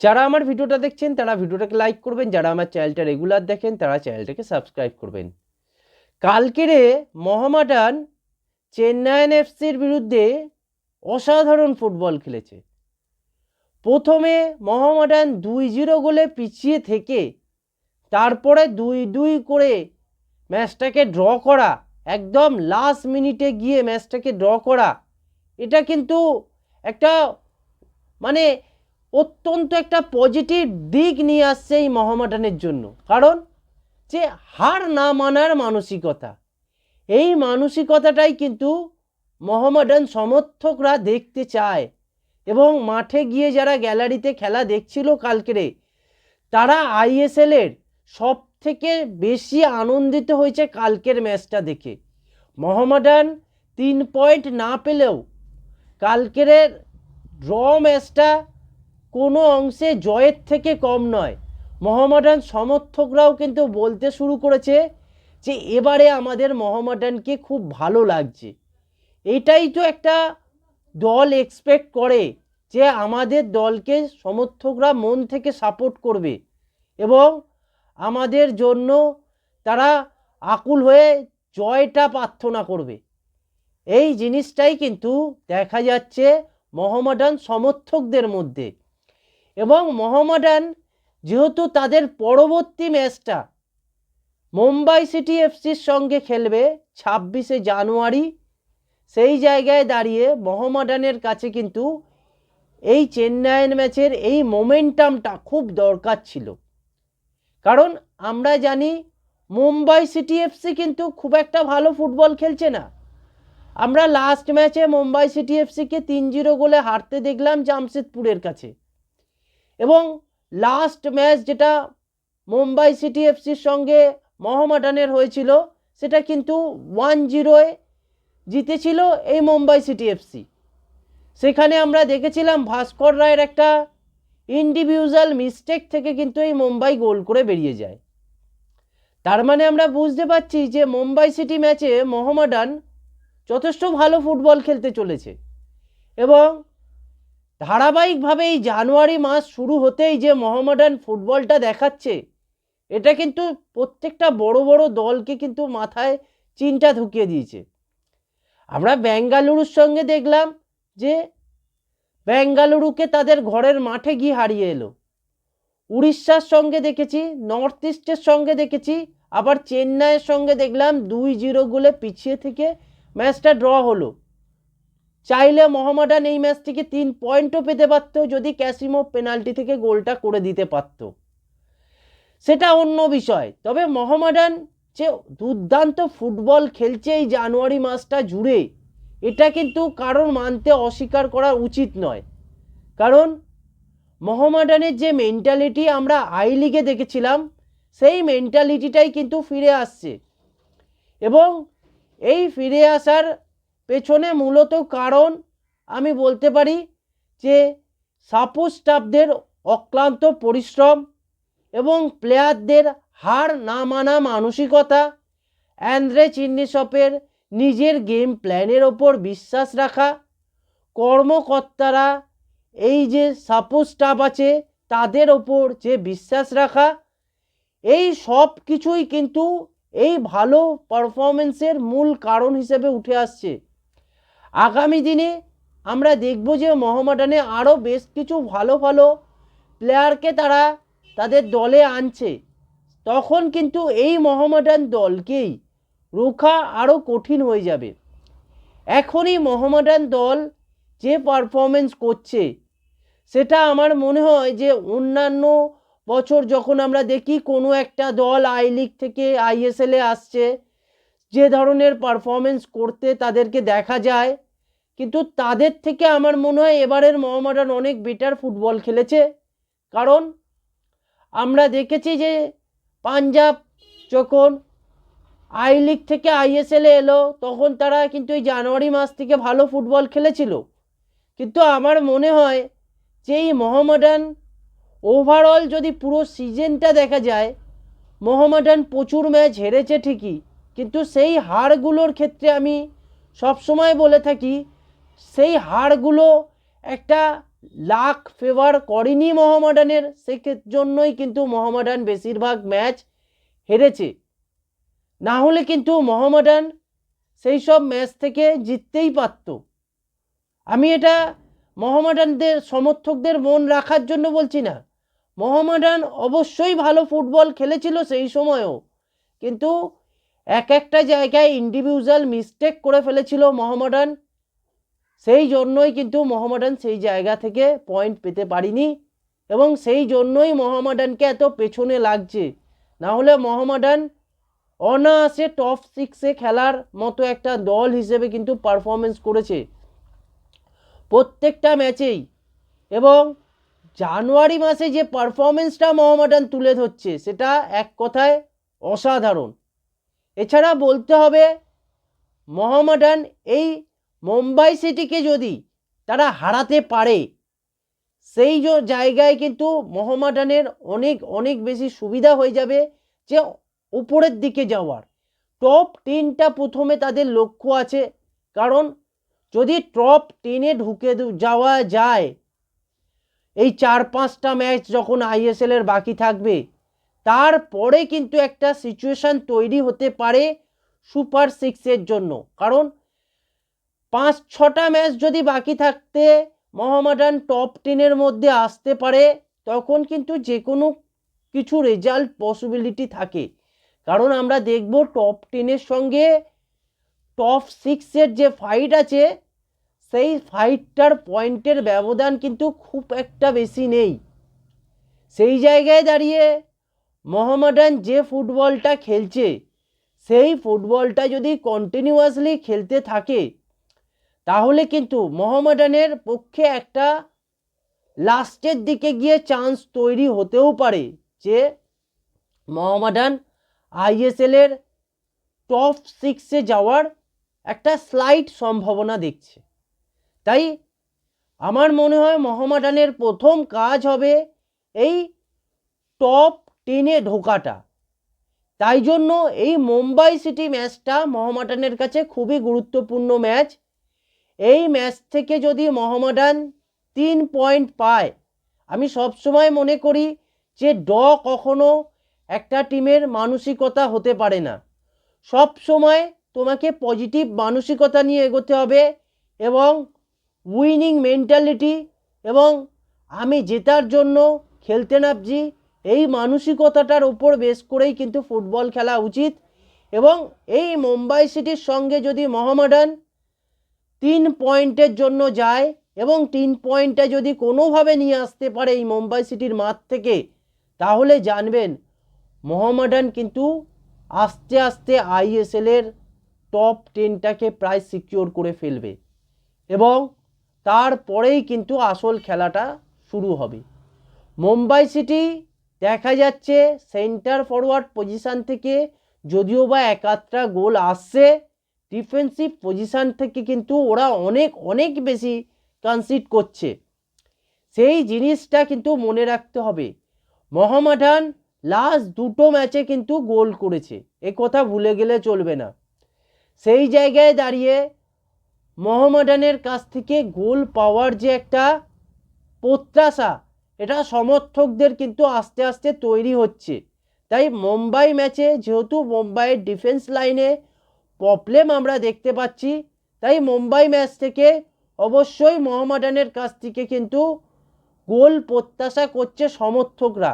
যারা আমার ভিডিওটা দেখছেন, তারা ভিডিওটাকে লাইক করবেন। যারা আমার চ্যানেলটা রেগুলার দেখেন, তারা চ্যানেলটাকে সাবস্ক্রাইব করবেন। কালকেরে মহামাডান চেন্নাইন এফসির বিরুদ্ধে অসাধারণ ফুটবল খেলেছে। প্রথমে মহামাডান দুই জিরো গোলে পিছিয়ে থেকে তারপরে দুই দুই করে ম্যাচটাকে ড্র করা, একদম লাস্ট মিনিটে গিয়ে ম্যাচটাকে ড্র করা, এটা কিন্তু একটা মানে অত্যন্ত একটা পজিটিভ দিক নিয়ে আসছে এই মহামাডানের জন্য। কারণ যে হার না মানার মানসিকতা, এই মানসিকতাটাই কিন্তু মহামাডান সমর্থকরা দেখতে চায়। এবং মাঠে গিয়ে যারা গ্যালারিতে খেলা দেখছিল কালকেরে তারা আইএসএলের সব থেকে বেশি আনন্দিত হয়েছে কালকের ম্যাচটা দেখে। মহামাডান তিন পয়েন্ট না পেলেও কালকের ড্র ম্যাচটা কোনো অংশে জয়ের থেকে কম নয়। মহামাডান সমর্থকরাও কিন্তু বলতে শুরু করেছে যে এবারে আমাদের মহামাডানকে খুব ভালো লাগছে। এটাই তো একটা দল এক্সপেক্ট করে যে আমাদের দলকে সমর্থকরা মন থেকে সাপোর্ট করবে এবং আমাদের জন্য তারা আকুল হয়ে জয়টা প্রার্থনা করবে। এই জিনিসটাই কিন্তু দেখা যাচ্ছে মহামাডান সমর্থকদের মধ্যে। এবং মহামাডান যেহেতু তাদের পরবর্তী ম্যাচটা মুম্বাই সিটি এফসির সঙ্গে খেলবে ছাব্বিশে জানুয়ারি, সেই জায়গায় দাঁড়িয়ে মহামাডানের কাছে কিন্তু এই চেন্নাইয়ের ম্যাচের এই মোমেন্টামটা খুব দরকার ছিল। কারণ আমরা জানি মুম্বাই সিটি এফসি কিন্তু খুব একটা ভালো ফুটবল খেলছে না। আমরা লাস্ট ম্যাচে মুম্বাই সিটি এফসিকে তিন জিরো গোলে হারতে দেখলাম জামশেদপুরের কাছে। এবং লাস্ট ম্যাচ যেটা মুম্বাই সিটি এফসির সঙ্গে মহামাডানের হয়েছিল, সেটা কিন্তু ওয়ান জিরোয় জিতেছিল এই মুম্বাই সিটি এফসি সেখানে আমরা দেখেছিলাম ভাস্কর রায়ের একটা ইন্ডিভিজুয়াল মিস্টেক থেকে কিন্তু এই মুম্বাই গোল করে বেরিয়ে যায়। তার মানে আমরা বুঝতে পারছি যে মুম্বাই সিটি ম্যাচে মোহামেডান যথেষ্ট ভালো ফুটবল খেলতে চলেছে এবং ধারাবাহিকভাবে এই জানুয়ারি মাস শুরু হতেই যে মোহামেডান ফুটবলটা দেখাচ্ছে, এটা কিন্তু প্রত্যেকটা বড় বড় দলকে কিন্তু মাথায় চিন্তা ঢুকিয়ে দিয়েছে। আমরা বেঙ্গালুরুর সঙ্গে দেখলাম যে বেঙ্গালুরুকে তাদের ঘরের মাঠে গিয়ে হারিয়ে এলো। উড়িষ্যার সঙ্গে দেখেছি, নর্থ ইস্টের সঙ্গে দেখেছি, আবার চেন্নাইয়ের সঙ্গে দেখলাম দুই জিরো গোলে পিছিয়ে থেকে ম্যাচটা ড্র হলো। চাইলে মোহামেডান এই ম্যাচ থেকে তিন পয়েন্টও পেতে পারতো, যদি ক্যাসিমো পেনাল্টি থেকে গোলটা করে দিতে পারত। সেটা অন্য বিষয়। তবে মোহামেডান যে দুর্দান্ত ফুটবল খেলছে এই জানুয়ারি মাসটা জুড়ে, এটা কিন্তু কারণ মানতে অস্বীকার করা উচিত নয়। কারণ মোহামেডানের যে মেন্টালিটি আমরা আই লিগে দেখেছিলাম, সেই মেন্টালিটিটাই কিন্তু ফিরে আসছে। এবং এই ফিরে আসার পেছনে মূলত কারণ আমি বলতে পারি যে সাপোর্ট স্টাফদের অক্লান্ত পরিশ্রম এবং প্লেয়ারদের হার না মানা মানসিকতা অ্যান্দ্রে চিন্নিসপের নিজের গেম প্ল্যানের ওপর বিশ্বাস রাখা, কর্মকর্তারা এই যে সাপোর্ট স্টাফ আছে তাদের ওপর যে বিশ্বাস রাখা, এই সব কিছুই কিন্তু এই ভালো পারফরমেন্সের মূল কারণ হিসেবে উঠে আসছে। আগামী দিনে আমরা দেখব যে মোহামেডানে আরও বেশ কিছু ভালো ভালো প্লেয়ারকে তারা তাদের দলে আনছে। তখন কিন্তু এই মোহামেডান দলকেই রোখা আরও কঠিন হয়ে যাবে। এখনই মোহামেডান দল যে পারফরমেন্স করছে, সেটা আমার মনে হয় যে অন্যান্য বছর যখন আমরা দেখি কোনো একটা দল আই লিগ থেকে আইএসএলে আসছে, যে ধরনের পারফরমেন্স করতে তাদেরকে দেখা যায় কিন্তু তাদের থেকে আমার মনে হয় এবারের মোহামেডান অনেক বেটার ফুটবল খেলেছে। কারণ আমরা দেখেছি যে পাঞ্জাব যখন আই লিগ থেকে আইএসএলে এলো, তখন তারা কিন্তু এই জানুয়ারি মাস থেকে ভালো ফুটবল খেলেছিল। কিন্তু আমার মনে হয় যে এই মোহামেডান ওভারঅল যদি পুরো সিজনটা দেখা যায় মোহামেডান প্রচুর ম্যাচ হেরেছে ঠিকই, কিন্তু সেই হারগুলোর ক্ষেত্রে আমি সবসময় বলে থাকি সেই হারগুলো একটা লাখ ফেভার করেনি মোহামেডানের সেক্ষেত্রে জন্যই কিন্তু মোহামেডান বেশিরভাগ ম্যাচ হেরেছে। না হলে কিন্তু মোহামেডান সেই সব ম্যাচ থেকে জিততেই পারত। আমি এটা মোহামেডানদের সমর্থকদের মন রাখার জন্য বলছি না। মোহামেডান অবশ্যই ভালো ফুটবল খেলেছিল সেই সময়ও, কিন্তু এক একটা জায়গায় ইন্ডিভিজুয়াল মিস্টেক করে ফেলেছিল মোহামেডান। সেই জন্যই কিন্তু মোহামেডান সেই জায়গা থেকে পয়েন্ট পেতে পারিনি এবং সেই জন্যই মোহামেডানকে এত পেছনে লাগছে। না হলে মোহামেডান অনায়াসে টপ সিক্সে খেলার মতো একটা দল হিসেবে কিন্তু পারফরমেন্স করেছে। প্রত্যেকটা ম্যাচেই এবং জানুয়ারি মাসে যে পারফরমেন্সটা মোহামেডান তুলে ধরছে, সেটা এক কথায় অসাধারণ। এছাড়া বলতে হবে মোহামেডান এই মুম্বাই সিটিকে যদি তারা হারাতে পারে, সেই জায়গায় কিন্তু মোহামেডানের অনেক অনেক বেশি সুবিধা হয়ে যাবে যে উপরের দিকে যাওয়ার। টপ টেনটা প্রথমে তাদের লক্ষ্য আছে, কারণ যদি টপ টেনে ঢুকে যাওয়া যায়, এই চার পাঁচটা ম্যাচ যখন আইএসএল এর বাকি থাকবে, তারপরে কিন্তু একটা সিচুয়েশান তৈরি হতে পারে সুপার সিক্সের জন্য। কারণ পাঁচ ছটা ম্যাচ যদি বাকি থাকতে মোহামেডান টপ টেনের মধ্যে আসতে পারে, তখন কিন্তু যে কোনো কিছু রেজাল্ট পসিবিলিটি থাকে। কারণ আমরা দেখব টপ টেনের সঙ্গে টপ সিক্সের যে ফাইট আছে, সেই ফাইটটার পয়েন্টের ব্যবধান কিন্তু খুব একটা বেশি নেই। সেই জায়গায় দাঁড়িয়ে মোহামেডান যে ফুটবলটা খেলছে, সেই ফুটবলটা যদি কন্টিনিউয়াসলি খেলতে থাকে তাহলে কিন্তু মোহামেডানের পক্ষে একটা লাস্টের দিকে গিয়ে চান্স তৈরি হতেও পারে যে মোহামেডান আইএসএলের টপ সিক্সে যাওয়ার একটা স্লাইট সম্ভাবনা দেখছে। তাই আমার মনে হয় মোহামেডানের প্রথম কাজ হবে এই টপ টেনে ঢোকাটা। তাই জন্য এই মুম্বাই সিটি ম্যাচটা মোহামেডানের কাছে খুবই গুরুত্বপূর্ণ ম্যাচ। এই ম্যাচ থেকে যদি মোহামেডান তিন পয়েন্ট পায়, আমি সবসময় মনে করি যে ড কখনো একটা টিমের মানসিকতা হতে পারে না। সব সময় তোমাকে পজিটিভ মানসিকতা নিয়ে এগোতে হবে এবং উইনিং মেন্টালিটি এবং আমি জেতার জন্য খেলতে নামছি, এই মানসিকতাটার উপর বেস করেই কিন্তু ফুটবল খেলা উচিত এবং এই মুম্বাই সিটির সঙ্গে যদি মোহামেডান তিন পয়েন্টের জন্য যায় এবং তিন পয়েন্টটা যদি কোনোভাবে নিয়ে আসতে পারে এই মুম্বাই সিটির মাঠ থেকে, তাহলে জানবেন মোহামেডান কিন্তু আস্তে আস্তে আইএসএলের টপ টেনটাকে প্রায় সিকিওর করে ফেলবে এবং তারপরেই কিন্তু আসল খেলাটা শুরু হবে। মুম্বাই সিটি দেখা যাচ্ছে সেন্টার ফরওয়ার্ড পজিশান থেকে যদিও বা একাত্রা গোল আসছে ডিফেন্সিভ পজিশান থেকে কিন্তু ওরা অনেক অনেক বেশি কনসিড করছে। সেই জিনিসটা কিন্তু মনে রাখতে হবে। মোহামেডান লাস্ট দুটো ম্যাচে কিন্তু গোল করেছে। এ কথা ভুলে গেলে চলবে না। সেই জায়গায় দাঁড়িয়ে মোহামেডানের কাছ থেকে গোল পাওয়ার যে একটা প্রত্যাশা, এটা সমর্থকদের কিন্তু আস্তে আস্তে তৈরি হচ্ছে। তাই মুম্বাই ম্যাচে যেহেতু মুম্বাইয়ের ডিফেন্স লাইনে প্রবলেম আমরা দেখতে পাচ্ছি। তাই মুম্বাই ম্যাচ থেকে অবশ্যই মোহামেডানের কাছ থেকে কিন্তু গোল প্রত্যাশা করছে সমর্থকরা।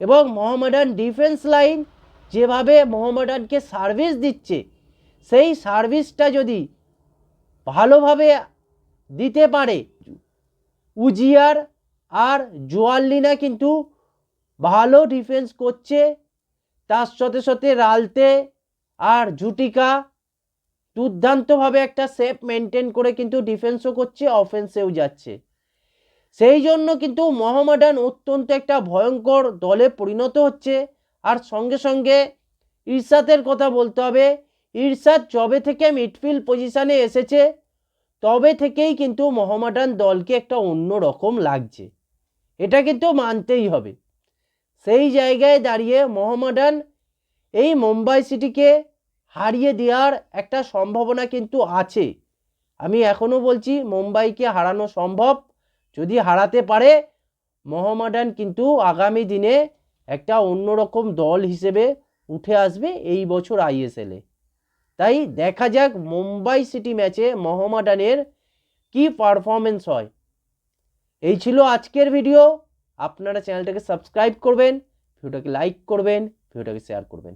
এবং মোহামেডান ডিফেন্স লাইন যেভাবে মোহামেডানকে সার্ভিস দিচ্ছে, সেই সার্ভিসটা যদি ভালোভাবে দিতে পারে, উজিয়ার আর জোয়াল্লিনা কিন্তু ভালো ডিফেন্স করছে। তার সাথে সাথে রালতে আর জুটিকা দুর্দান্তভাবে একটা সেফ মেনটেন করে কিন্তু ডিফেন্সও করছে অফেন্সেও যাচ্ছে। সেই জন্য কিন্তু মোহামেডান অত্যন্ত একটা ভয়ঙ্কর দলে পরিণত হচ্ছে। আর সঙ্গে সঙ্গে ইরশাদের কথা বলতে হবে, ইরশাদ যবে থেকে মিডফিল্ড পজিশানে এসেছে, তবে থেকেই কিন্তু মোহামেডান দলকে একটা অন্য রকম লাগছে। এটা কিন্তু মানতেই হবে। সেই জায়গায় দাঁড়িয়ে মোহামেডান এই মুম্বাই সিটিকে হারিয়ে দেওয়ার একটা সম্ভাবনা কিন্তু আছে। আমি এখনও বলছি, মুম্বাইকে হারানো সম্ভব। যদি হারাতে পারে, মোহামেডান কিন্তু আগামী দিনে একটা অন্যরকম দল হিসেবে উঠে আসবে এই বছর আইএসএলে তাই দেখা যাক মুম্বাই সিটি ম্যাচে মোহামেডানের কি পারফরমেন্স হয়। এই ছিল আজকের ভিডিও। আপনারা চ্যানেলটাকে সাবস্ক্রাইব করবেন, ভিডিওটাকে লাইক করবেন, ভিডিওটাকে শেয়ার করবেন।